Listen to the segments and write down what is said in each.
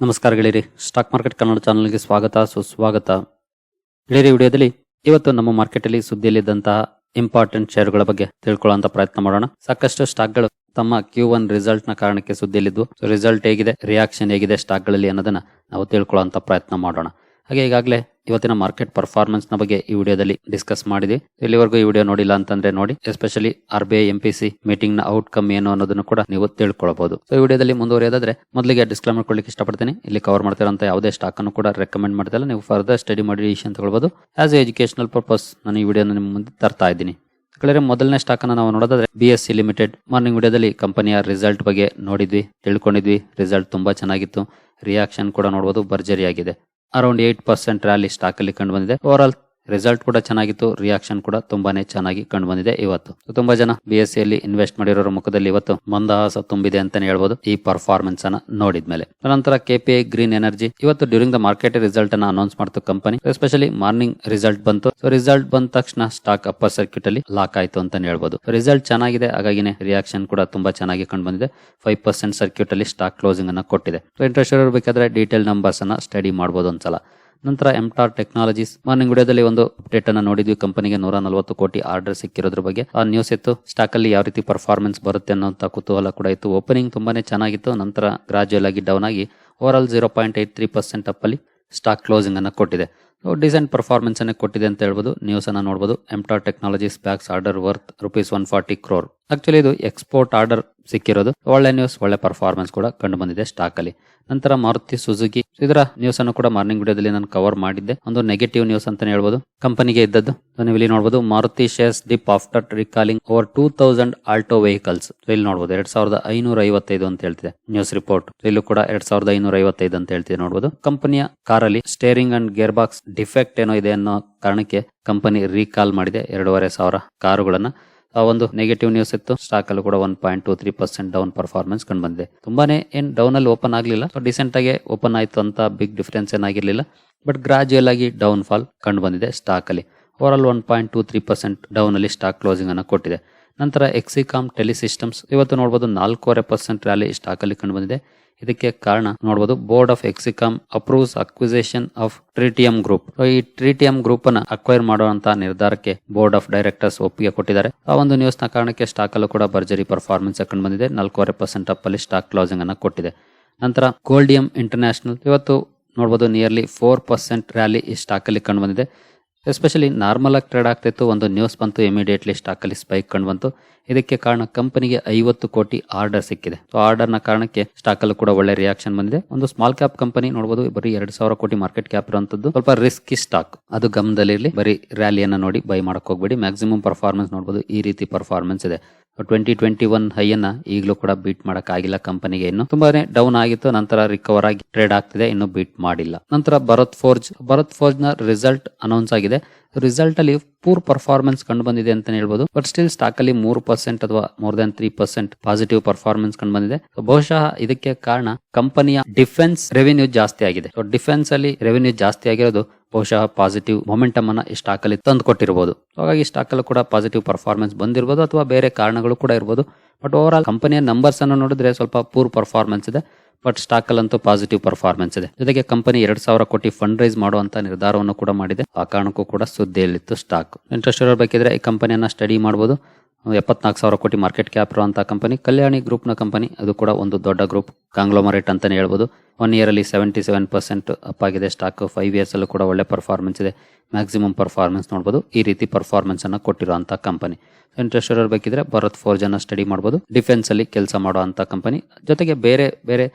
ನಮಸ್ಕಾರ ಗೆಳೆಯರಿ. Stock market Kannada ಚಾನಲ್ಗೆ ಸ್ವಾಗತ, ಸುಸ್ವಾಗತ. ಗೆಳೆಯರಿ, ವಿಡಿಯೋದಲ್ಲಿ ಇವತ್ತು ನಮ್ಮ ಮಾರ್ಕೆಟ್ ಅಲ್ಲಿ ಸುದ್ದಿಯಲ್ಲಿದ್ದಂತಹ ಇಂಪಾರ್ಟೆಂಟ್ ಶೇರುಗಳ ಬಗ್ಗೆ ತಿಳ್ಕೊಳ್ಳುವಂತ ಪ್ರಯತ್ನ ಮಾಡೋಣ. ಸಾಕಷ್ಟು ಸ್ಟಾಕ್ಗಳು ತಮ್ಮ ಕ್ಯೂ ಒನ್ ರಿಸಲ್ಟ್ನ ಕಾರಣಕ್ಕೆ ಸುದ್ದಿಯಲ್ಲಿದ್ದು ರಿಸಲ್ಟ್ ಹೇಗಿದೆ ರಿಯಾಕ್ಷನ್ ಹೇಗಿದೆ ಸ್ಟಾಕ್ಗಳಲ್ಲಿ ಅನ್ನೋದನ್ನ ನಾವು ತಿಳ್ಕೊಳ್ಳುವಂತ ಪ್ರಯತ್ನ ಮಾಡೋಣ. ಹಾಗೆ ಈಗಾಗಲೇ ಇವತ್ತಿನ ಮಾರ್ಕೆಟ್ ಪರ್ಫಾರ್ಮೆನ್ಸ್ನ ಬಗ್ಗೆ ಈ ವಿಡಿಯೋದಲ್ಲಿ ಡಿಸ್ಕಸ್ ಮಾಡಿದೆ. ಇಲ್ಲಿವರೆಗೂ ಈ ವಿಡಿಯೋ ನೋಡಿಲ್ಲ ಅಂತಂದ್ರೆ ನೋಡಿ especially R B I M P C ಮೀಟಿಂಗ್ನ outcome ಏನು ಅನ್ನೋದನ್ನು ಕೂಡ ನೀವು ತಿಳ್ಕೊಳ್ಬಹುದು. ಸೊ ಈ ವಿಡಿಯೋದಲ್ಲಿ ಮುಂದುವರಿಯೋದಾದ್ರೆ ಮೊದಲಿಗೆ ಡಿಸ್ಕ್ಲೈಮ್ ಮಾಡ್ಕೊಳ್ಳಿಕ್ಕೆ ಇಷ್ಟಪಡ್ತೀನಿ. ಇಲ್ಲಿ ಕವರ್ ಮಾಡ್ತಿರೋಂಥ ಯಾವುದೇ ಸ್ಟಾಕ್ ಅನ್ನು ಕೂಡ ರೆಕಮೆಂಡ್ ಮಾಡ್ತಿಲ್ಲ. ನೀವು ಫರ್ದರ್ ಸ್ಟಡಿ ಮಾಡಿ ಡಿಸಿಷನ್ ತಗೊಳ್ಬಹುದು. ಆಸ್ ಎ ಎಜುಕೇಶನಲ್ ಪರ್ಪಸ್ ನಾನು ಈ ವಿಡಿಯೋನ ನಿಮ್ಮ ಮುಂದೆ ತರ್ತಾ ಇದ್ದೀನಿ. ಕಳೆದ ಮೊದಲನೇ ಸ್ಟಾಕ್ ಅನ್ನು ನಾವು ನೋಡೋದಾದ್ರೆ B S C limited morning ವಿಡಿಯೋದಲ್ಲಿ ಕಂಪನಿಯ ರಿಸಲ್ಟ್ ಬಗ್ಗೆ ನೋಡಿದ್ವಿ, ತಿಳ್ಕೊಂಡಿದ್ವಿ. ರಿಸಲ್ಟ್ ತುಂಬಾ ಚೆನ್ನಾಗಿತ್ತು. ರಿಯಾಕ್ಷನ್ ಕೂಡ ನೋಡಬಹುದು ಭರ್ಜರಿಯಾಗಿದೆ. Around eight percent rally stock ಅಲ್ಲಿ ಕಂಡು ಬಂದಿದೆ. ಓವರ್ ಆಲ್ ರಿಸಲ್ಟ್ ಕೂಡ ಚೆನ್ನಾಗಿತ್ತು. ರಿಯಾಕ್ಷನ್ ಕೂಡ ತುಂಬಾನೇ ಚೆನ್ನಾಗಿ ಕಂಡು ಬಂದಿದೆ ಇವತ್ತು ತುಂಬಾ ಜನ ಬಿ ಎಸ್ ಸಿ ಇನ್ವೆಸ್ಟ್ ಮಾಡಿರೋರ ಮುಖದಲ್ಲಿ ಇವತ್ತು ಮಂದಹಾಸ ತುಂಬಿದೆ ಅಂತಾನೆ ಹೇಳ್ಬೋದು ಈ ಪರ್ಫಾರ್ಮೆನ್ಸ್ ಅನ್ನ ನೋಡಿದ್ಮೇಲೆ. ನಂತರ ಕೆಪಿಐ ಗ್ರೀನ್ ಎನರ್ಜಿ ಇವತ್ತು ಡ್ಯೂರಿಂಗ್ ದ ಮಾರ್ಕೆಟ್ ರಿಸಲ್ಟ್ ಅನ್ನ ಅನೌನ್ಸ್ ಮಾಡ್ತು ಕಂಪನಿ ಎಸ್ಪೆಷಲಿ ಮಾರ್ನಿಂಗ್ ರಿಸಲ್ಟ್ ಬಂತು. ಸೊ ರಿಸಲ್ಟ್ ಬಂದ ತಕ್ಷಣ ಸ್ಟಾಕ್ ಅಪ್ಪರ್ ಸರ್ಕ್ಯೂಟ್ ಅಲ್ಲಿ ಲಾಕ್ ಆಯ್ತು ಅಂತಾನೆ ಹೇಳ್ಬೋದು. ರಿಸಲ್ಟ್ ಚೆನ್ನಾಗಿದೆ. ಹಾಗಾಗಿನೇ ರಿಯಾಕ್ಷನ್ ಕೂಡ ತುಂಬಾ ಚೆನ್ನಾಗಿ ಕಂಡು ಬಂದಿದೆ ಫೈವ್ ಪರ್ಸೆಂಟ್ ಸರ್ಕ್ಯೂಟ್ ಅಲ್ಲಿ ಸ್ಟಾಕ್ ಕ್ಲೋಸಿಂಗ್ ಅನ್ನ ಕೊಟ್ಟಿದೆ. ಇಂಟ್ರೆಸ್ಟ್ ಇರಬೇಕಾದ್ರೆ ಡೀಟೇಲ್ ನಂಬರ್ಸ್ ಅನ್ನ ಸ್ಟಡಿ ಮಾಡಬಹುದು ಒಂದ್ಸಲ. ನಂತರ ಎಂಟಾರ್ ಟೆಕ್ನಾಲಜೀಸ್ ಮಾರ್ನಿಂಗ್ ವಿಡಿಯೋದಲ್ಲಿ ಒಂದು ಅಪ್ಡೇಟ್ ಅನ್ನು ನೋಡಿದ್ವಿ. ಕಂಪನಿಗೆ ನೂರ ನಲವತ್ತು ಕೋಟಿ ಆರ್ಡರ್ ಸಿಕ್ಕಿರೋದ್ರ ಬಗ್ಗೆ. ಆ ನ್ಯೂಸ್ ಇತ್ತು. ಸ್ಟಾಕ್ ಅಲ್ಲಿ ಯಾವ ರೀತಿ ಪರ್ಫಾರ್ಮೆನ್ಸ್ ಬರುತ್ತೆ ಅನ್ನೋಂತ ಕುತೂಹಲ ಕೂಡ ಇತ್ತು. ಓಪನಿಂಗ್ ತುಂಬಾನೇ ಚೆನ್ನಾಗಿತ್ತು. ನಂತರ ಗ್ರಾಜುಯಲ್ ಆಗಿ ಡೌನ್ ಆಗಿ over all zero point eight three percent up ಅಲ್ಲಿ ಸ್ಟಾಕ್ ಕ್ಲೋಸಿಂಗ್ ಅನ್ನು ಕೊಟ್ಟಿದೆ. ಡಿಸೆಂಟ್ ಪರ್ಫಾರ್ಮೆನ್ಸ್ ಅನ್ನ ಕೊಟ್ಟಿದೆ ಅಂತ ಹೇಳ್ಬೋದು. ನ್ಯೂಸ್ ಅನ್ನ ನೋಡಬಹುದು ಎಂಟಾರ್ technologies ಸ್ಪ್ಯಾಕ್ಸ್ order worth rupees one forty crore actually ಇದು ಎಕ್ಸ್ಪೋರ್ಟ್ ಆರ್ಡರ್ ಸಿಕ್ಕಿರೋದು. ಒಳ್ಳೆ ನ್ಯೂಸ್ ಒಳ್ಳೆ ಪರ್ಫಾರ್ಮೆನ್ಸ್ ಕೂಡ ಕಂಡು ಬಂದಿದೆ ಸ್ಟಾಕ್ ಅಲ್ಲಿ. ನಂತರ ಮಾರುತಿ ಸುಜುಕಿ. ಇದರ ನ್ಯೂಸ್ ಅನ್ನು ಕೂಡ ಮಾರ್ನಿಂಗ್ ವಿಡಿಯೋದಲ್ಲಿ ನಾನು ಕವರ್ ಮಾಡಿದ್ದೆ. ಒಂದು ನೆಗೆಟಿವ್ ನ್ಯೂಸ್ ಅಂತಾನೆ ಹೇಳ್ಬೋದು. ಕಂಪನಿಗೆ ಇದ್ದದ್ದು. ನೀವು ಇಲ್ಲಿ ನೋಡಬಹುದು Maruti shares dip after recalling over two thousand Alto vehicles ಇಲ್ಲಿ ನೋಡಬಹುದು ಎರಡ್ ಸಾವಿರದ ಐನೂರ ಐವತ್ತೈದು ಅಂತ ಹೇಳ್ತಿದೆ ನ್ಯೂಸ್ ರಿಪೋರ್ಟ್ ಇಲ್ಲೂ ಕೂಡ ಎರಡ್ ಸಾವಿರದ ಐನೂರ ಐವತ್ತೈದು ಅಂತ ಹೇಳ್ತಿದೆ ನೋಡಬಹುದು ಕಂಪನಿಯ ಕಾರಲ್ಲಿ steering and gear box defect ಏನೋ ಇದೆ ಅನ್ನೋ ಕಾರಣಕ್ಕೆ ಕಂಪನಿ ರೀಕಾಲ್ ಮಾಡಿದೆ ಎರಡೂವರೆ ಸಾವಿರ ಕಾರುಗಳನ್ನು. ಆ ಒಂದು ನೆಗೆಟಿವ್ ನ್ಯೂಸ್ ಇತ್ತು. ಸ್ಟಾಕ್ ಅಲ್ಲಿ ಕೂಡ one point two three percent down performance ಕಂಡು ಬಂದಿದೆ. ತುಂಬಾನೇ ಏನ್ ಡೌನ್ ಅಲ್ಲಿ ಓಪನ್ ಆಗಲಿಲ್ಲ. ಡಿಸೆಂಟ್ ಆಗಿ ಓಪನ್ ಆಯಿತು ಅಂತ ಬಿಗ್ ಡಿಫರೆನ್ಸ್ ಏನಾಗಿರ್ಲಿಲ್ಲ ಬಟ್ ಗ್ರಾಜುಯಲ್ ಆಗಿ ಡೌನ್ ಫಾಲ್ ಕಂಡು ಬಂದಿದೆ ಸ್ಟಾಕ್ ಅಲ್ಲಿ. Over all one point two three percent down ಅಲ್ಲಿ ಸ್ಟಾಕ್ ಕ್ಲೋಸಿಂಗ್ ಅನ್ನು ಕೊಟ್ಟಿದೆ. ನಂತರ ಎಕ್ಸಿಕಾಮ್ ಟೆಲಿಸಿಸ್ಟಮ್ಸ್ ಇವತ್ತು ನೋಡಬಹುದು ನಾಲ್ಕೂವರೆ ಪರ್ಸೆಂಟ್ ರ್ಯಾಲಿ ಸ್ಟಾಕ್ ಅಲ್ಲಿ ಕಂಡು ಬಂದಿದೆ ಇದಕ್ಕೆ ಕಾರಣ ನೋಡಬಹುದು board of Exicom approves acquisition of Tritium group ಈ ಟ್ರಿಟಿಎಂ ಗ್ರೂಪ್ ಅನ್ನ ಅಕ್ವೈರ್ ಮಾಡುವಂತಹ ನಿರ್ಧಾರಕ್ಕೆ ಬೋರ್ಡ್ ಆಫ್ ಡೈರೆಕ್ಟರ್ಸ್ ಒಪ್ಪಿಗೆ ಕೊಟ್ಟಿದ್ದಾರೆ. ಆ ಒಂದು ನ್ಯೂಸ್ನ ಕಾರಣಕ್ಕೆ ಸ್ಟಾಕ್ ಅಲ್ಲೂ ಕೂಡ ಭರ್ಜರಿ ಪರ್ಫಾರ್ಮೆನ್ಸ್ ಕಂಡು ಬಂದಿದೆ ನಾಲ್ಕೂವರೆ ಪರ್ಸೆಂಟ್ ಅಪ್ ಅಲ್ಲಿ ಸ್ಟಾಕ್ ಕ್ಲೋಸಿಂಗ್ ಅನ್ನ ಕೊಟ್ಟಿದೆ. ನಂತರ ಗೋಲ್ಡಿಯಂ ಇಂಟರ್ನ್ಯಾಷನಲ್ ಇವತ್ತು ನೋಡಬಹುದು ನಿಯರ್ಲಿ ಫೋರ್ ಪರ್ಸೆಂಟ್ ರ್ಯಾಲಿ ಈ ಸ್ಟಾಕ್ ಅಲ್ಲಿ ಕಂಡು ಬಂದಿದೆ ಎಸ್ಪೆಷಲಿ ನಾರ್ಮಲ್ ಆಗಿ ಟ್ರೇಡ್ ಆಗ್ತಿತ್ತು. ಒಂದು ನ್ಯೂಸ್ ಬಂತು ಇಮಿಡಿಯೇಟ್ಲಿ ಸ್ಟಾಕಲ್ಲಿ ಸ್ಪೈಕ್ ಕಂಡು ಬಂತು. ಇದಕ್ಕೆ ಕಾರಣ ಕಂಪನಿಗೆ ಐವತ್ತು ಕೋಟಿ ಆರ್ಡರ್ ಸಿಕ್ಕಿದೆ. ಸೊ ಆರ್ಡರ್ನ ಕಾರಣಕ್ಕೆ ಸ್ಟಾಕ್ ಅಲ್ಲೂ ಕೂಡ ಒಳ್ಳೆ ರಿಯಾಕ್ಷನ್ ಬಂದಿದೆ. ಒಂದು ಸ್ಮಾಲ್ ಕ್ಯಾಪ್ ಕಂಪನಿ ನೋಡಬಹುದು ಬರೀ ಎರಡು ಸಾವಿರ ಕೋಟಿ ಮಾರ್ಕೆಟ್ ಕ್ಯಾಪ್ ಇರುವಂತದ್ದು. ಸ್ವಲ್ಪ ರಿಸ್ಕಿ ಸ್ಟಾಕ್ ಅದು ಗಮನದಲ್ಲಿರಲಿ ಬರೀ ರ್ಯಾಲಿಯನ್ನು ನೋಡಿ ಬೈ ಮಾಡಕ್ ಹೋಗ್ಬೇಡಿ. ಮ್ಯಾಕ್ಸಿಮಮ್ ಪರ್ಫಾರ್ಮೆನ್ಸ್ ನೋಡಬಹುದು ಈ ರೀತಿ ಪರ್ಫಾರ್ಮೆನ್ಸ್ ಇದೆ. ಟ್ವೆಂಟಿ ಟ್ವೆಂಟಿ ಒನ್ ಹೈಯನ್ನ ಈಗಲೂ ಕೂಡ ಬೀಟ್ ಮಾಡಕ್ ಆಗಿಲ್ಲ ಕಂಪನಿಗೆ ಇನ್ನು. ತುಂಬಾನೇ ಡೌನ್ ಆಗಿತ್ತು, ನಂತರ ರಿಕವರ್ ಆಗಿ ಟ್ರೇಡ್ ಆಗ್ತಿದೆ, ಇನ್ನು ಬೀಟ್ ಮಾಡಿಲ್ಲ. ನಂತರ ಭರತ್ ಫೋರ್ಜ್ ಭರತ್ ಫೋರ್ಜ್ನ ರಿಸಲ್ಟ್ ಅನೌನ್ಸ್ ಆಗಿದೆ. ರಿಸಲ್ಟ್ ಅಲ್ಲಿ ಪೂರ್ ಪರ್ಫಾರ್ಮೆನ್ಸ್ ಕಂಡು ಬಂದಿದೆ ಅಂತ ಹೇಳ್ಬೋದು. ಬಟ್ ಸ್ಟಿಲ್ ಸ್ಟಾಕ್ ಅಲ್ಲಿ ಮೂರು ಪರ್ಸೆಂಟ್ ಅಥವಾ more than three percent positive performance ಕಂಡು ಬಂದಿದೆ ಬಹುಶಃ ಇದಕ್ಕೆ ಕಾರಣ ಕಂಪನಿಯ ಡಿಫೆನ್ಸ್ ರೆವಿನ್ಯೂ ಜಾಸ್ತಿ ಆಗಿದೆ. ಡಿಫೆನ್ಸ್ ಅಲ್ಲಿ ರೆವಿನ್ಯೂ ಜಾಸ್ತಿ ಆಗಿರೋದು ಬಹುಶಃ ಪಾಸಿಟಿವ್ ಮೊಮೆಂಟಮ್ ಅನ್ನ ಈ ಸ್ಟಾಕ್ ಅಲ್ಲಿ ತಂದು ಕೊಟ್ಟಿರಬಹುದು ಹಾಗಾಗಿ ಸ್ಟಾಕ್ ಅಲ್ಲಿ ಕೂಡ ಪಾಸಿಟಿವ್ ಪರ್ಫಾರ್ಮೆನ್ಸ್ ಬಂದಿರಬಹುದು ಅಥವಾ ಬೇರೆ ಕಾರಣಗಳು ಕೂಡ ಇರಬಹುದು ಬಟ್ ಓವರ್ ಆಲ್ ಕಂಪನಿಯ ನಂಬರ್ಸ್ ಅನ್ನು ನೋಡಿದ್ರೆ ಸ್ವಲ್ಪ ಪೂರ್ ಪರ್ಫಾರ್ಮೆನ್ಸ್ ಇದೆ. ಬಟ್ ಸ್ಟಾಕ್ ಅಲ್ಲಂತೂ ಪಾಸಿಟಿವ್ ಪರ್ಫಾರ್ಮೆನ್ಸ್ ಇದೆ. ಜೊತೆಗೆ ಕಂಪನಿ ಎರಡ್ ಸಾವಿರ ಕೋಟಿ ಫಂಡ್ ರೈಸ್ ಮಾಡುವಂತ ನಿರ್ಧಾರವನ್ನು ಕೂಡ ಮಾಡಿದೆ. ಆ ಕಾರಣಕ್ಕೂ ಕೂಡ ಸುದ್ದಿಯಲ್ಲಿತ್ತು ಸ್ಟಾಕ್ ಇಂಟ್ರೆಸ್ಟ್ ಇರಬೇಕಿದ್ರೆ ಈ ಕಂಪನಿಯನ್ನ ಸ್ಟಡಿ ಮಾಡಬಹುದು ಎಪ್ಪತ್ನಾಲ್ಕು ಸಾವಿರ ಕೋಟಿ ಮಾರ್ಕೆಟ್ ಕ್ಯಾಪ್ ಇರುವಂತಹ ಕಂಪನಿ ಕಲ್ಯಾಣಿ ಗ್ರೂಪ್ನ ಕಂಪನಿ ಅದು ಕೂಡ ಒಂದು ದೊಡ್ಡ ಗ್ರೂಪ್ ಕಾಂಗ್ಲೋಮರೇಟ್ ಅಂತಾನೆ ಹೇಳ್ಬೋದು. ಒನ್ ಇಯರ್ ಅಲ್ಲಿ ಸೆವೆಂಟಿ ಸೆವೆನ್ ಪರ್ಸೆಂಟ್ ಅಪ್ ಆಗಿದೆ ಸ್ಟಾಕ್ ಫೈವ್ ಇಯರ್ಸ್ ಅಲ್ಲೂ ಕೂಡ ಒಳ್ಳೆ ಪರ್ಫಾರ್ಮೆನ್ಸ್ ಇದೆ. ಮ್ಯಾಕ್ಸಿಮಮ್ ಪರ್ಫಾರ್ಮೆನ್ಸ್ ನೋಡಬಹುದು ಈ ರೀತಿ ಪರ್ಫಾರ್ಮೆನ್ಸ್ ಅನ್ನ ಕೊಟ್ಟಿರುವಂತಹ ಕಂಪನಿ ಇಂಟ್ರೆಸ್ಟ್ ಇರಬೇಕಿದ್ರೆ ಭರತ್ ಫೋರ್ ಜನ ಸ್ಟಡಿ ಮಾಡಬಹುದು ಡಿಫೆನ್ಸ್ ಅಲ್ಲಿ ಕೆಲಸ ಮಾಡುವಂತಹ ಕಂಪನಿ ಜೊತೆಗೆ ಬೇರೆ ಬೇರೆ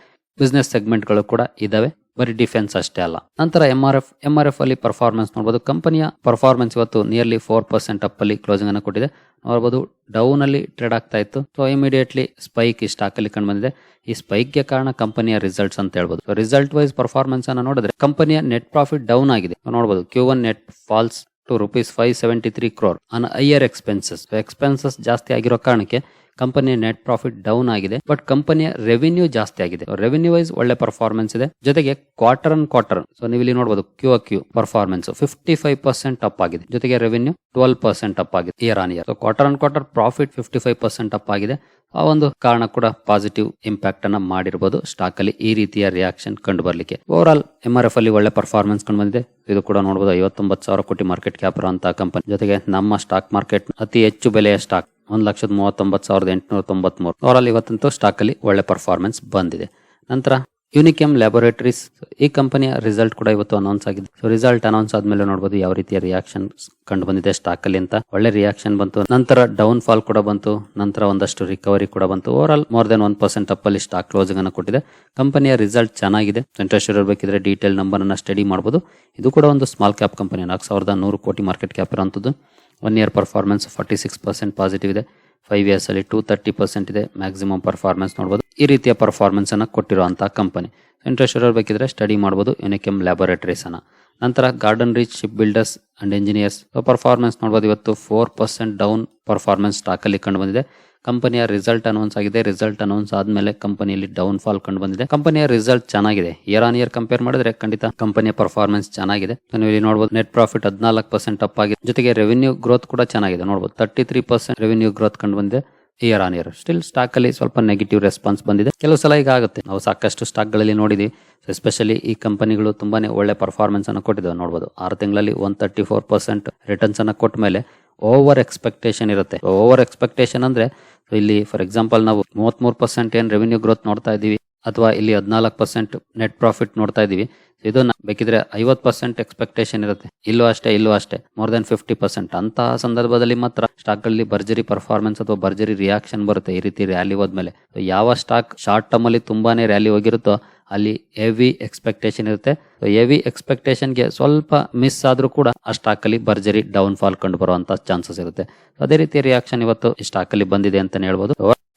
ಬಿಸ್ನೆಸ್ ಸೆಗ್ಮೆಂಟ್ಗಳು ಕೂಡ ಇದಾವೆ. ಬರೀ ಡಿಫೆನ್ಸ್ ಅಷ್ಟೇ ಅಲ್ಲ. ನಂತರ M R F M R F ಅಲ್ಲಿ ಪರ್ಫಾರ್ಮೆನ್ಸ್ ನೋಡಬಹುದು ಕಂಪನಿಯ ಪರ್ಫಾರ್ಮೆನ್ಸ್ ಇವತ್ತು ನಿಯರ್ಲಿ ಫೋರ್ ಪರ್ಸೆಂಟ್ ಅಪ್ ಅಲ್ಲಿ ಕ್ಲೋಸಿಂಗ್ ಅನ್ನು ಕೊಟ್ಟಿದೆ. ನೋಡಬಹುದು ಡೌನ್ ಅಲ್ಲಿ ಟ್ರೇಡ್ ಆಗ್ತಾ ಇತ್ತು. ಸೊ ಇಮಿಡಿಯೇಟ್ಲಿ ಸ್ಪೈಕ್ ಈ ಸ್ಟಾಕ್ ಅಲ್ಲಿ ಕಂಡು ಬಂದಿದೆ ಈ ಸ್ಪೈಕ್ಗೆ ಕಾರಣ ಕಂಪನಿಯ ರಿಸಲ್ಟ್ಸ್ ಅಂತ ಹೇಳ್ಬೋದು. ರಿಸಲ್ಟ್ ವೈಸ್ ಪರ್ಫಾರ್ಮೆನ್ಸ್ ಅನ್ನು ನೋಡಿದ್ರೆ ಕಂಪನಿಯ ನೆಟ್ ಪ್ರಾಫಿಟ್ ಡೌನ್ ಆಗಿದೆ. ನೋಡಬಹುದು Q one net falls to rupees five seventy three crore on higher expenses expenses ಜಾಸ್ತಿ ಆಗಿರೋ ಕಾರಣಕ್ಕೆ ಕಂಪನಿಯ ನೆಟ್ ಪ್ರಾಫಿಟ್ ಡೌನ್ ಆಗಿದೆ ಬಟ್ ಕಂಪನಿಯ ರೆವಿನ್ಯೂ ಜಾಸ್ತಿ ಆಗಿದೆ. ರೆವಿನ್ಯೂ ವೈಸ್ ಒಳ್ಳೆ ಪರ್ಫಾರ್ಮೆನ್ಸ್ ಇದೆ. ಜೊತೆಗೆ ಕ್ವಾರ್ಟರ್ ಅನ್ ಕ್ವಾರ್ಟರ್ ಸೊ ನೀವು ಇಲ್ಲಿ ನೋಡಬಹುದು Q Q performance fifty five percent up ಆಗಿದೆ. ಜೊತೆಗೆ ರೆವಿನ್ಯೂ ಟ್ವೆಲ್ ಪರ್ಸೆಂಟ್ ಅಪ್ ಆಗಿದೆ year on year quarter on quarter profit fifty five percent up ಆಗಿದೆ. ಆ ಒಂದು ಕಾರಣ ಕೂಡ ಪಾಸಿಟಿವ್ ಇಂಪ್ಯಾಕ್ಟ್ ಅನ್ನ ಮಾಡಿರಬಹುದು ಸ್ಟಾಕ್ ಅಲ್ಲಿ ಈ ರೀತಿಯ ರಿಯಾಕ್ಷನ್ ಕಂಡು ಬರ್ಲಿಕ್ಕೆ. Over all M R F ಅಲ್ಲಿ ಒಳ್ಳೆ ಪರ್ಫಾರ್ಮೆನ್ಸ್ ಕಂಡು ಬಂದಿದೆ. ಇದು ಕೂಡ ನೋಡಬಹುದು ಐವತ್ತೊಂಬತ್ತು ಸಾವಿರ ಕೋಟಿ ಮಾರ್ಕೆಟ್ ಕ್ಯಾಪ್ ಇರುವಂತಹ ಕಂಪನಿ ಜೊತೆಗೆ ನಮ್ಮ ಸ್ಟಾಕ್ ಮಾರ್ಕೆಟ್ ಅತಿ ಹೆಚ್ಚು ಬೆಲೆಯ ಸ್ಟಾಕ್ ಒಂದ್ ಲಕ್ಷದ ಮೂವತ್ತೊಂಬತ್ತು ಸಾವಿರದ ಎಂಟುನೂರ ತೊಂಬತ್ಮೂರು. ಅವರಲ್ಲಿ ಇವತ್ತಂತೂ ಸ್ಟಾಕಲ್ಲಿ ಒಳ್ಳೆ ಪರ್ಫಾರ್ಮೆನ್ಸ್ ಬಂದಿದೆ. ನಂತರ ಯುನಿಕೆಮ್ ಲ್ಯಾಬೋರೇಟರೀಸ್ ಈ ಕಂಪನಿಯ ರಿಸಲ್ಟ್ ಕೂಡ ಇವತ್ತು ಅನೌನ್ಸ್ ಆಗಿದೆ. ಸೊ ರಿಸಲ್ಟ್ ಅನೌನ್ಸ್ ಆದ್ಮೇಲೆ ನೋಡಬಹುದು ಯಾವ ರೀತಿಯ ರಿಯಾಕ್ಷನ್ ಕಂಡು ಬಂದಿದೆ ಸ್ಟಾಕ್ ಅಲ್ಲಿ ಅಂತ. ಒಳ್ಳೆ ರಿಯಾಕ್ಷನ್ ಬಂತು. ನಂತರ ಡೌನ್ ಫಾಲ್ ಕೂಡ ಬಂತು. ನಂತರ ಒಂದಷ್ಟು ರಿಕವರಿ ಕೂಡ ಬಂತು. Overall more than one percent up ಅಲ್ಲಿ ಸ್ಟಾಕ್ ಕ್ಲೋಸಿಂಗ್ ಅನ್ನು ಕೊಟ್ಟಿದೆ. ಕಂಪನಿಯ ರಿಸಲ್ಟ್ ಚೆನ್ನಾಗಿದೆ. ಇಂಟ್ರೆಸ್ಟ್ ಇರಬೇಕಿದ್ರೆ ಡೀಟೇಲ್ ನಂಬರ್ ಅನ್ನ ಸ್ಟಡಿ ಮಾಡಬಹುದು ಇದು ಕೂಡ ಒಂದು ಸ್ಮಾಲ್ ಕ್ಯಾಪ್ ಕಂಪನಿ ನಾಲ್ಕು ಸಾವಿರದ ನೂರು ಕೋಟಿ ಮಾರ್ಕೆಟ್ ಕ್ಯಾಪ್ ಇರುವಂತದ್ದು one year performance forty six percent positive ಇದೆ. ಫೈವ್ ಇಯರ್ಸ್ ಅಲ್ಲಿ ಟೂ ತರ್ಟಿ ಪರ್ಸೆಂಟ್ ಇದೆ ಮ್ಯಾಕ್ಸಿಮಮ್ ಪರ್ಫಾರ್ಮೆನ್ಸ್ ನೋಡಬಹುದು ಈ ರೀತಿಯ ಪರ್ಫಾರ್ಮೆನ್ಸ್ ಅನ್ನ ಕೊಟ್ಟಿರುವಂತಹ ಕಂಪನಿ ಇಂಟ್ರೆಸ್ಟ್ ಇರಬೇಕಿದ್ರೆ ಸ್ಟಡಿ ಮಾಡಬಹುದು ಯುನಿಕೆಮ್ ಲ್ಯಾಬೋರೇಟರೀಸ್ ಅನ್ನ. ನಂತರ Garden Reach shipbuilders and engineers performance ನೋಡಬಹುದು ಇವತ್ತು four percent down performance stock ಅಲ್ಲಿ ಕಂಡು ಬಂದಿದೆ. ಕಂಪನಿಯ ರಿಸಲ್ಟ್ ಅನೌನ್ಸ್ ಆಗಿದೆ. ರಿಸಲ್ಟ್ ಅನೌನ್ಸ್ ಆದ್ಮೇಲೆ ಕಂಪನಿಯಲ್ಲಿ ಡೌನ್ ಫಾಲ್ ಕಂಡು ಬಂದಿದೆ. ಕಂಪನಿಯ ರಿಸಲ್ಟ್ ಚೆನ್ನಾಗಿದೆ. ಇಯರ್ ಆನ್ ಇಯರ್ ಕಂಪೇರ್ ಮಾಡಿದ್ರೆ ಖಂಡಿತ ಕಂಪನಿಯ ಪರ್ಫಾರ್ಮೆನ್ಸ್ ಚೆನ್ನಾಗಿದೆ. ನೀವು ಇಲ್ಲಿ ನೋಡಬಹುದು ನೆಟ್ ಪ್ರಾಫಿಟ್ ಹದಿನಾಲ್ಕು ಪರ್ಸೆಂಟ್ ಅಪ್ ಆಗಿದೆ. ಜೊತೆಗೆ ರೆವೆನ್ಯೂ ಗ್ರೋತ್ ಕೂಡ ಚೆನ್ನಾಗಿದೆ. ನೋಡಬಹುದು thirty three percent revenue growth ಕಂಡು ಬಂದಿದೆ year on year still stock ಅಲ್ಲಿ ಸ್ವಲ್ಪ ನೆಗೆಟಿವ್ ರೆಸ್ಪಾನ್ಸ್ ಬಂದಿದೆ. ಕೆಲವು ಸಲ ಈಗ ಆಗುತ್ತೆ. ನಾವು ಸಾಕಷ್ಟು ಸ್ಟಾಕ್ಗಳಲ್ಲಿ ನೋಡಿದೀವಿ. ಎಸ್ಪೆಷಲಿ ಈ ಕಂಪನಿಗಳು ತುಂಬಾನೇ ಒಳ್ಳೆ ಪರ್ಫಾರ್ಮೆನ್ಸ್ ಅನ್ನು ಕೊಟ್ಟಿದ್ದಾವೆ. ನೋಡಬಹುದು ಆರು ತಿಂಗಳಲ್ಲಿ one thirty four percent returns ಅನ್ನು ಕೊಟ್ಟ ಮೇಲೆ ಓವರ್ ಎಕ್ಸ್ಪೆಕ್ಟೇಷನ್ ಇರುತ್ತೆ. ಓವರ್ ಎಕ್ಸ್ಪೆಕ್ಟೇಷನ್ ಅಂದ್ರೆ ಇಲ್ಲಿ ಫಾರ್ ಎಕ್ಸಾಂಪಲ್ ನಾವು ಮೂವತ್ಮೂರು ಪರ್ಸೆಂಟ್ ಏನ್ ರೆವೆನ್ಯೂ ಗ್ರೋತ್ ನೋಡ್ತಾ ಇದೀವಿ ಅಥವಾ ಇಲ್ಲಿ ಹದಿನಾಲ್ಕು ಪರ್ಸೆಂಟ್ ನೆಟ್ ಪ್ರಾಫಿಟ್ ನೋಡ್ತಾ ಇದೀವಿ. ಇದು ಬೇಕಿದ್ರೆ ಐವತ್ ಪರ್ಸೆಂಟ್ ಎಕ್ಸ್ಪೆಕ್ಟೇಷನ್ ಇರುತ್ತೆ. ಇಲ್ಲೂ ಅಷ್ಟೇ ಇಲ್ಲೂ ಅಷ್ಟೇ. ಮೋರ್ ದನ್ ಫಿಫ್ಟಿ ಪರ್ಸೆಂಟ್ ಅಂತಹ ಸಂದರ್ಭದಲ್ಲಿ ಮಾತ್ರ ಸ್ಟಾಕ್ ಅಲ್ಲಿ ಭರ್ಜರಿ ಪರ್ಫಾರ್ಮೆನ್ಸ್ ಅಥವಾ ಭರ್ಜರಿ ರಿಯಾಕ್ಷನ್ ಬರುತ್ತೆ ಈ ರೀತಿ ರ್ಯಾಲಿ ಹೋದ್ಮೇಲೆ. ಯಾವ ಸ್ಟಾಕ್ ಶಾರ್ಟ್ ಟರ್ಮ್ ಅಲ್ಲಿ ತುಂಬಾನೇ ರ್ಯಾಲಿ ಹೋಗಿರುತ್ತೋ ಅಲ್ಲಿ ಹೆವಿ ಎಕ್ಸ್ಪೆಕ್ಟೇಷನ್ ಇರುತ್ತೆ. ಹೆವಿ ಎಕ್ಸ್ಪೆಕ್ಟೇಷನ್ಗೆ ಸ್ವಲ್ಪ ಮಿಸ್ ಆದ್ರೂ ಕೂಡ ಆ ಸ್ಟಾಕ್ ಅಲ್ಲಿ ಭರ್ಜರಿ ಡೌನ್ ಫಾಲ್ ಕಂಡು ಬರುವಂತ ಚಾನ್ಸಸ್ ಇರುತ್ತೆ ಅದೇ ರೀತಿ ರಿಯಾಕ್ಷನ್ ಇವತ್ತು ಸ್ಟಾಕ್ ಅಲ್ಲಿ ಬಂದಿದೆ ಅಂತಾನೆ ಹೇಳ್ಬೋದು.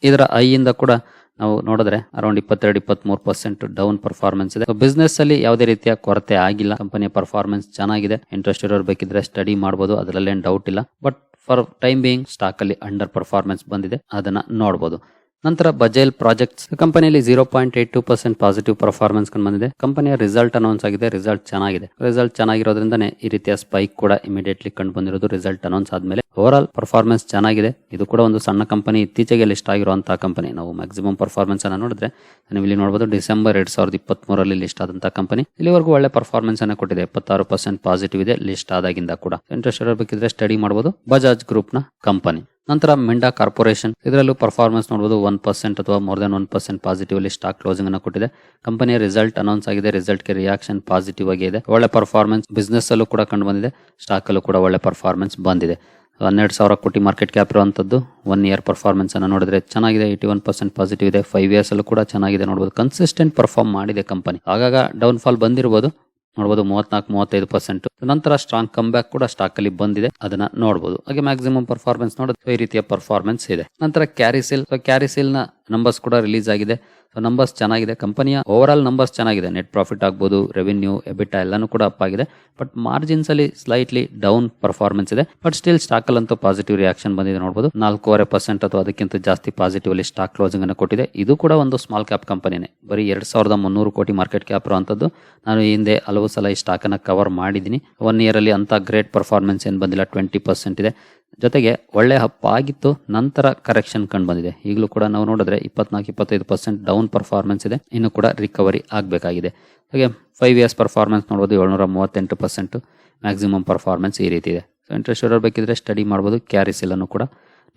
ಇದರ ಐ ಇಂದ ಕೂಡ ನಾವು ನೋಡಿದ್ರೆ ಅರೌಂಡ್ ಇಪ್ಪತ್ತೆರಡು, ಇಪ್ಪತ್ಮೂರು ಪರ್ಸೆಂಟ್ ಡೌನ್ ಪರ್ಫಾರ್ಮೆನ್ಸ್ ಇದೆ. ಬಿಸ್ನೆಸ್ ಅಲ್ಲಿ ಯಾವುದೇ ರೀತಿಯ ಕೊರತೆ ಆಗಿಲ್ಲ. ಕಂಪನಿಯ ಪರ್ಫಾರ್ಮೆನ್ಸ್ ಚೆನ್ನಾಗಿದೆ. ಇಂಟ್ರೆಸ್ಟ್ ಇರೋರು ಬೇಕಿದ್ರೆ ಸ್ಟಡಿ ಮಾಡಬಹುದು ಅದರಲ್ಲೇನು ಡೌಟ್ ಇಲ್ಲ. But for time being stock ಅಲ್ಲಿ ಅಂಡರ್ ಪರ್ಫಾರ್ಮೆನ್ಸ್ ಬಂದಿದೆ. ಅದನ್ನ ನೋಡಬಹುದು ನಂತರ ಬಜೇಲ್ ಪ್ರಾಜೆಕ್ಟ್ಸ್. ಕಂಪನಿಯಲ್ಲಿ zero point eight two percent positive performance ಕಂಡು ಬಂದಿದೆ. ಕಂಪನಿಯ ರಿಸಲ್ಟ್ ಅನೌನ್ಸ್ ಆಗಿದೆ. ರಿಸಲ್ಟ್ ಚೆನ್ನಾಗಿದೆ. ರಿಸಲ್ಟ್ ಚೆನ್ನಾಗಿರೋದ್ರಿಂದನೇ ಈ ರೀತಿಯ ಸ್ಪೈಕ್ ಕೂಡ ಇಮಿಡಿಯೇಟ್ಲಿ ಕಂಡು ಬಂದಿರೋದು ರಿಸಲ್ಟ್ ಅನೌನ್ಸ್ ಆದ್ಮೇಲೆ. ಓವರ್ ಆಲ್ ಪರ್ಫಾರ್ಮೆನ್ಸ್ ಚೆನ್ನಾಗಿದೆ. ಇದು ಕೂಡ ಒಂದು ಸಣ್ಣ ಕಂಪನಿ ಇತ್ತೀಚೆಗೆ ಲಿಸ್ಟ್ ಆಗಿರುವಂತಹ ಕಂಪನಿ ನಾವು ಮ್ಯಾಕ್ಸಿಮಮ್ ಪರ್ಫಾರ್ಮೆನ್ಸ್ ಅನ್ನ ನೋಡಿದ್ರೆ ನೀವು ಇಲ್ಲಿ ನೋಡಬಹುದು ಡಿಸೆಂಬರ್ ಎರಡ್ ಸಾವಿರದ ಇಪ್ಪತ್ತ್ ಮೂರಲ್ಲಿ ಲಿಸ್ಟ್ ಆದಂತಹ ಕಂಪನಿ ಇಲ್ಲಿವರೆಗೂ ಒಳ್ಳೆ ಪರ್ಫಾರ್ಮೆನ್ಸ್ ಅನ್ನ ಕೊಟ್ಟಿದೆ. ಎಪ್ಪತ್ತಾರು ಪರ್ಸೆಂಟ್ ಪಾಸಿಟಿವ್ ಇದೆ. ಲಿಸ್ಟ್ ಆದಾಗಿಂದ ಕೂಡ. ಇಂಟ್ರೆಸ್ಟ್ ಇರಬೇಕಿದ್ರೆ ಸ್ಟಡಿ ಮಾಡಬಹುದು ಬಜಾಜ್ ಗ್ರೂಪ್ನ ಕಂಪನಿ ನಂತರ ಮಿಂಡಾ ಕಾರ್ಪೊರೇಷನ್. ಇದರಲ್ಲೂ ಪರ್ಫಾರ್ಮೆನ್ಸ್ ನೋಡಬಹುದು ಒನ್ ಪರ್ಸೆಂಟ್ ಅಥವಾ more than one percent positive ಅಲ್ಲಿ ಸ್ಟಾಕ್ ಕ್ಲೋಸಿಂಗ್ ಅನ್ನು ಕೊಟ್ಟಿದೆ. ಕಂಪನಿಯ ರಿಸಲ್ಟ್ ಅನೌನ್ಸ್ ಆಗಿದೆ ರಿಸಲ್ಟ್ಗೆ ರಿಯಾಕ್ಷನ್ ಪಾಸಿಟಿವ್ ಆಗಿ ಇದೆ. ಒಳ್ಳೆ ಪರ್ಫಾರ್ಮೆನ್ಸ್ ಬಿಸ್ನೆಸ್ ಅಲ್ಲೂ ಕೂಡ ಕಂಡು ಬಂದಿದೆ ಸ್ಟಾಕ್ ಅಲ್ಲೂ ಕೂಡ ಒಳ್ಳೆ ಪರ್ಫಾರ್ಮೆನ್ಸ್ ಬಂದಿದೆ. ಹನ್ನೆರಡು ಸಾವಿರ ಕೋಟಿ ಮಾರ್ಕೆಟ್ ಕ್ಯಾಪ್ ಇರುವಂತದ್ದು ಒನ್ ಇಯರ್ ಪರ್ಫಾರ್ಮೆನ್ಸ್ ಅನ್ನು ನೋಡಿದ್ರೆ ಚೆನ್ನಾಗಿದೆ ಏಯ್ಟಿ ಒನ್ ಪರ್ಸೆಂಟ್ ಪಾಸಿಟಿವ್ ಇದೆ. ಫೈವ್ ಇಯರ್ಸ್ ಅಲ್ಲೂ ಕೂಡ ಚೆನ್ನಾಗಿದೆ ನೋಡಬಹುದು ಕನ್ಸಿಸ್ಟೆಂಟ್ ಪರ್ಫಾರ್ಮ್ ಮಾಡಿದೆ ಕಂಪನಿ ಆಗಾಗ ಡೌನ್ ಫಾಲ್ ಬಂದಿರಬಹುದು ನೋಡಬಹುದು ಮೂವತ್ನಾಲ್ಕು, ಮೂವತ್ತೈದು ಪರ್ಸೆಂಟ್ ನಂತರ ಸ್ಟ್ರಾಂಗ್ ಕಮ್ ಬ್ಯಾಕ್ ಕೂಡ ಸ್ಟಾಕ್ ಅಲ್ಲಿ ಬಂದಿದೆ. ಅದನ್ನ ನೋಡಬಹುದು ಹಾಗೆ ಮ್ಯಾಕ್ಸಿಮಮ್ ಪರ್ಫಾರ್ಮೆನ್ಸ್ ನೋಡೋದು ಈ ರೀತಿಯ ಪರ್ಫಾರ್ಮೆನ್ಸ್ ಇದೆ. ನಂತರ ಕ್ಯಾರಿಸಿಲ್ ಕ್ಯಾರಿಸಿಲ್ನ ನಂಬರ್ಸ್ ಕೂಡ ರಿಲೀಸ್ ಆಗಿದೆ. ನಂಬರ್ಸ್ ಚೆನ್ನಾಗಿದೆ. ಕಂಪನಿಯ ಓವರ್ ಆಲ್ ನಂಬರ್ಸ್ ಚೆನ್ನಾಗಿದೆ. ನೆಟ್ ಪ್ರಾಫಿಟ್ ಆಗ್ಬೋದು ರೆವಿನ್ಯೂ ಎಬಿಟಾ ಎಲ್ಲಾನು ಕೂಡ ಅಪ್ ಆಗಿದೆ. ಬಟ್ ಮಾರ್ಜಿನ್ಸ್ ಅಲ್ಲಿ ಸ್ಲೈಟ್ಲಿ ಡೌನ್ ಪರ್ಫಾರ್ಮೆನ್ಸ್ ಇದೆ. ಬಟ್ ಸ್ಟಿಲ್ ಸ್ಟಾಕ್ ಅಲ್ಲಂತೂ ಪಾಸಿಟಿವ್ ರಿಯಾಕ್ಷನ್ ಬಂದಿದೆ ನೋಡಬಹುದು ನಾಲ್ಕೂವರೆ ಪರ್ಸೆಂಟ್ ಅಥವಾ ಅದಕ್ಕಿಂತ ಜಾಸ್ತಿ ಪಾಸಿಟಿವ್ ಅಲ್ಲಿ ಸ್ಟಾಕ್ ಕ್ಲೋಸಿಂಗ್ ಅನ್ನು ಕೊಟ್ಟಿದೆ. ಇದು ಕೂಡ ಒಂದು ಸ್ಮಾಲ್ ಕ್ಯಾಪ್ ಕಂಪನಿನೇ ಬರೀ ಎರಡ್ ಸಾವಿರದ ಮುನ್ನೂರು ಕೋಟಿ ಮಾರ್ಕೆಟ್ ಕ್ಯಾಪ್ ಇರುವಂತದ್ದು. ನಾನು ಈ ಹಿಂದೆ ಹಲವು ಸಲ ಈ ಸ್ಟಾಕ್ ಅನ್ನ ಕವರ್ ಮಾಡಿದ್ದೀನಿ. ಒನ್ ಇಯರ್ ಅಲ್ಲಿ ಅಂತ ಗ್ರೇಟ್ ಪರ್ಫಾರ್ಮೆನ್ಸ್ ಏನು ಬಂದಿಲ್ಲ. ಟ್ವೆಂಟಿ ಪರ್ಸೆಂಟ್ ಇದೆ. ಜೊತೆಗೆ ಒಳ್ಳೆ ಹಪ್ ಆಗಿತ್ತು, ನಂತರ ಕರೆಕ್ಷನ್ ಕಂಡು ಬಂದಿದೆ. ಈಗಲೂ ಕೂಡ ನಾವು ನೋಡಿದ್ರೆ ಇಪ್ಪತ್ನಾಲ್ಕು, ಇಪ್ಪತ್ತೈದು ಪರ್ಸೆಂಟ್ ಡೌನ್ ಪರ್ಫಾರ್ಮೆನ್ಸ್ ಇದೆ. ಇನ್ನು ಕೂಡ ರಿಕವರಿ ಆಗಬೇಕಾಗಿದೆ. ಹಾಗೆ ಫೈವ್ ಇಯರ್ಸ್ ಪರ್ಫಾರ್ಮೆನ್ಸ್ ನೋಡಬಹುದು ಏಳ್ನೂರ ಮೂವತ್ತೆಂಟು ಪರ್ಸೆಂಟ್ ಮ್ಯಾಕ್ಸಿಮಮ್ ಪರ್ಫಾರ್ಮೆನ್ಸ್ ಈ ರೀತಿ ಇದೆ. ಸೊ ಇಂಟ್ರೆಸ್ಟ್ ಇರೋರು ಬೇಕಿದ್ರೆ ಸ್ಟಡಿ ಮಾಡ್ಬೋದು ಕ್ಯಾರಿಸಿಲ್ ಅನ್ನು ಕೂಡ.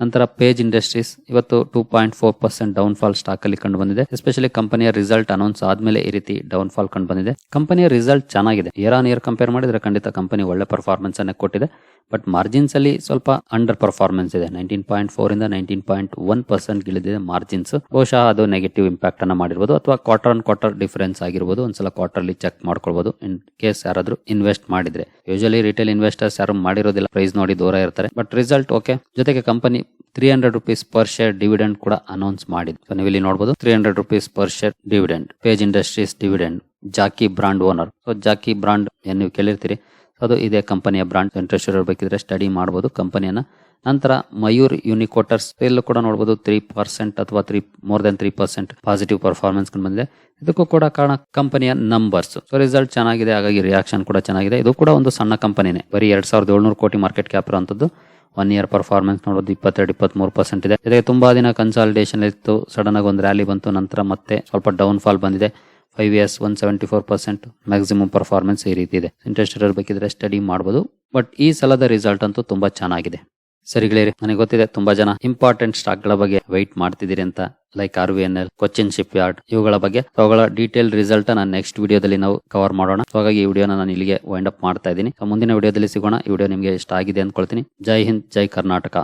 ನಂತರ ಪೇಜ್ ಇಂಡಸ್ಟ್ರೀಸ್ ಇವತ್ತು two point four percent down fall stock ಅಲ್ಲಿ ಕಂಡು ಬಂದಿದೆ. ಎಸ್ಪೆಷಲಿ ಕಂಪನಿಯ ರಿಸಲ್ಟ್ ಅನೌನ್ಸ್ ಆದ್ಮೇಲೆ ಈ ರೀತಿ ಡೌನ್ ಫಾಲ್ ಕಂಡು ಬಂದಿದೆ. ಕಂಪನಿಯ ರಿಸಲ್ಟ್ ಚೆನ್ನಾಗಿದೆ. ಇಯರ್ ಆನ್ ಇಯರ್ ಕಂಪೇರ್ ಮಾಡಿದ್ರೆ ಖಂಡಿತ ಕಂಪನಿ ಒಳ್ಳೆ ಪರ್ಫಾರ್ಮೆನ್ಸ್ ಅನ್ನ ಕೊಟ್ಟಿದೆ. ಬಟ್ ಮಾರ್ಜಿನ್ಸ್ ಅಲ್ಲಿ ಸ್ವಲ್ಪ ಅಂಡರ್ ಪರ್ಫಾರ್ಮೆನ್ಸ್ ಇದೆ. ನೈನ್ಟೀನ್ ಪಾಯಿಂಟ್ ಫೋರ್ ಇಂದ ನೈನ್ಟೀನ್ ಪಾಯಿಂಟ್ ಒನ್ ಪರ್ಸೆಂಟ್ ಇಳಿದಿದೆ ಮಾರ್ಜಿನ್ಸ್ ಬಹುಶಃ ಅದು ನೆಗೆಟಿವ್ ಇಂಪ್ಯಾಕ್ಟ್ ಅನ್ನ ಮಾಡಿರ್ಬೋದು. ಅಥವಾ ಕ್ವಾರ್ಟರ್ ಆನ್ ಕ್ವಾರ್ಟರ್ ಡಿಫರೆನ್ಸ್ ಆಗಿರ್ಬೋದು. ಒಂದ್ಸಲ ಕ್ವಾರ್ಟರ್ಲಿ ಚೆಕ್ ಮಾಡ್ಕೊಳ್ಬಹುದು ಇನ್ ಕೇಸ್ ಯಾರಾದ್ರೂ ಇನ್ವೆಸ್ಟ್ ಮಾಡಿದ್ರೆ. ಯೂಶಲಿ ರಿಟೇಲ್ ಇನ್ವೆಸ್ಟರ್ಸ್ ಯಾರು ಮಾಡಿರೋದಿಲ್ಲ. ಪ್ರೈಸ್ ನೋಡಿ ದೂರ ಇರ್ತಾರೆ. ಬಟ್ ರಿಸಲ್ಟ್ ಓಕೆ ಜೊತೆಗೆ company three hundred rupees per share dividend ಕೂಡ ಅನೌನ್ಸ್ ಮಾಡಿದೆ ಸೊ ನೀವು ಇಲ್ಲಿ ನೋಡಬಹುದು three hundred rupees per share dividend Page Industries dividend Jockey brand owner so Jockey brand ಏನ್ ನೀವು ಕೇಳಿರ್ತೀರಿ? ಅದು ಇದೇ ಕಂಪನಿಯ ಬ್ರಾಂಡ್ ಇಂಟ್ರೆಸ್ಟ್ ಇರಬೇಕಿದ್ರೆ ಸ್ಟಡಿ ಮಾಡಬಹುದು ಕಂಪನಿಯನ್ನ ನಂತರ ಮಯೂರ್ ಯೂನಿಕೋಟರ್ಸ್ ಇಲ್ಲೂ ಕೂಡ ನೋಡಬಹುದು ತ್ರೀ ಪರ್ಸೆಂಟ್ ಅಥವಾ three more than three percent positive performance ಬಂದಿದೆ. ಇದಕ್ಕೂ ಕೂಡ ಕಾರಣ ಕಂಪನಿಯ ನಂಬರ್ಸ್ ಸೊ ರಿಸಲ್ಟ್ ಚೆನ್ನಾಗಿದೆ, ಹಾಗಾಗಿ ರಿಯಾಕ್ಷನ್ ಕೂಡ ಚೆನ್ನಾಗಿದೆ. ಇದು ಕೂಡ ಒಂದು ಸಣ್ಣ ಕಂಪನಿನೇ ಬರೀ ಎರಡ್ ಸಾವಿರದ ಏಳ್ನೂರು ಕೋಟಿ ಮಾರ್ಕೆಟ್ ಕ್ಯಾಪ್ ಇರುವಂತದ್ದು. ಒನ್ ಇಯರ್ ಪರ್ಫಾರ್ಮೆನ್ಸ್ ನೋಡೋದು ಇಪ್ಪತ್ತೆರಡು, ಇಪ್ಪತ್ಮೂರು ಪರ್ಸೆಂಟ್ ಇದೆ. ಜೊತೆಗೆ ತುಂಬಾ ದಿನ ಕನ್ಸಾಲಿಡೇಷನ್ ಇತ್ತು. ಸಡನ್ ಆಗಿ ಒಂದು ರ್ಯಾಲಿ ಬಂತು, ನಂತರ ಮತ್ತೆ ಸ್ವಲ್ಪ ಡೌನ್ ಫಾಲ್ ಬಂದಿದೆ. Five years one seventy four percent maximum performance ಈ ರೀತಿ ಇದೆ. ಇಂಟ್ರೆಸ್ಟ್ ಇರಬೇಕಿದ್ರೆ ಸ್ಟಡಿ ಮಾಡ್ಬೋದು. ಬಟ್ ಈ ಸಲದ ರಿಸಲ್ಟ್ ಅಂತೂ ತುಂಬಾ ಚೆನ್ನಾಗಿದೆ. ಸರಿ ಗೆಳೆಯರಿ, ನನಗೆ ಗೊತ್ತಿದೆ ತುಂಬಾ ಜನ ಇಂಪಾರ್ಟೆಂಟ್ ಸ್ಟಾಕ್ಗಳ ಬಗ್ಗೆ ವೈಟ್ ಮಾಡ್ತಿದ್ದೀರಿ ಅಂತ. Like R V N L Cochin shipyard ಇವುಗಳ ಬಗ್ಗೆ. ಅವುಗಳ ಡೀಟೇಲ್ ರಿಸಲ್ಟ್ ನಾನು ನೆಕ್ಸ್ಟ್ ವಿಡಿಯೋದಲ್ಲಿ ನಾವು ಕವರ್ ಮಾಡೋಣ. ಹಾಗಾಗಿ ಈ ವಿಡಿಯೋನ ನಾನು ಇಲ್ಲಿಗೆ ವೈಂಡ್ ಅಪ್ ಮಾಡ್ತಾ ಇದ್ದೀನಿ. ಮುಂದಿನ ವಿಡಿಯೋದಲ್ಲಿ ಸಿಗೋಣ. ಈ ವಿಡಿಯೋ ನಿಮಗೆ ಇಷ್ಟ ಆಗಿದೆ ಅಂದ್ಕೊಳ್ತೀನಿ. ಜೈ ಹಿಂದ್ ಜೈ ಕರ್ನಾಟಕ